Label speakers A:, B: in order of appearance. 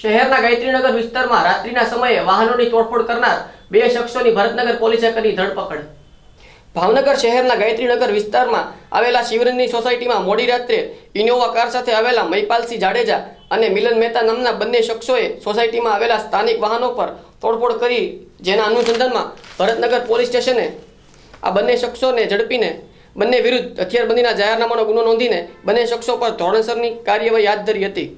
A: શહેરના ગાયત્રીનગર વિસ્તારમાં રાત્રિના સમયે વાહનોની તોડફોડ કરનાર બે શખ્સોની ભરતનગર પોલીસે કરી ધરપકડ. ભાવનગર શહેરના ગાયત્રીનગર વિસ્તારમાં આવેલા શિવરંજની સોસાયટીમાં મોડી રાત્રે ઇનોવા કાર સાથે આવેલા મહિપાલસિંહ જાડેજા અને મિલન મહેતા નામના બંને શખ્સોએ સોસાયટીમાં આવેલા સ્થાનિક વાહનો પર તોડફોડ કરી, જેના અનુસંધાનમાં ભરતનગર પોલીસ સ્ટેશને આ બંને શખ્સોને ઝડપીને બંને વિરુદ્ધ હથિયારબંધીના જાહેરનામાનો ગુનો નોંધીને બંને શખ્સો પર ધોરણસરની કાર્યવાહી હાથ ધરી હતી.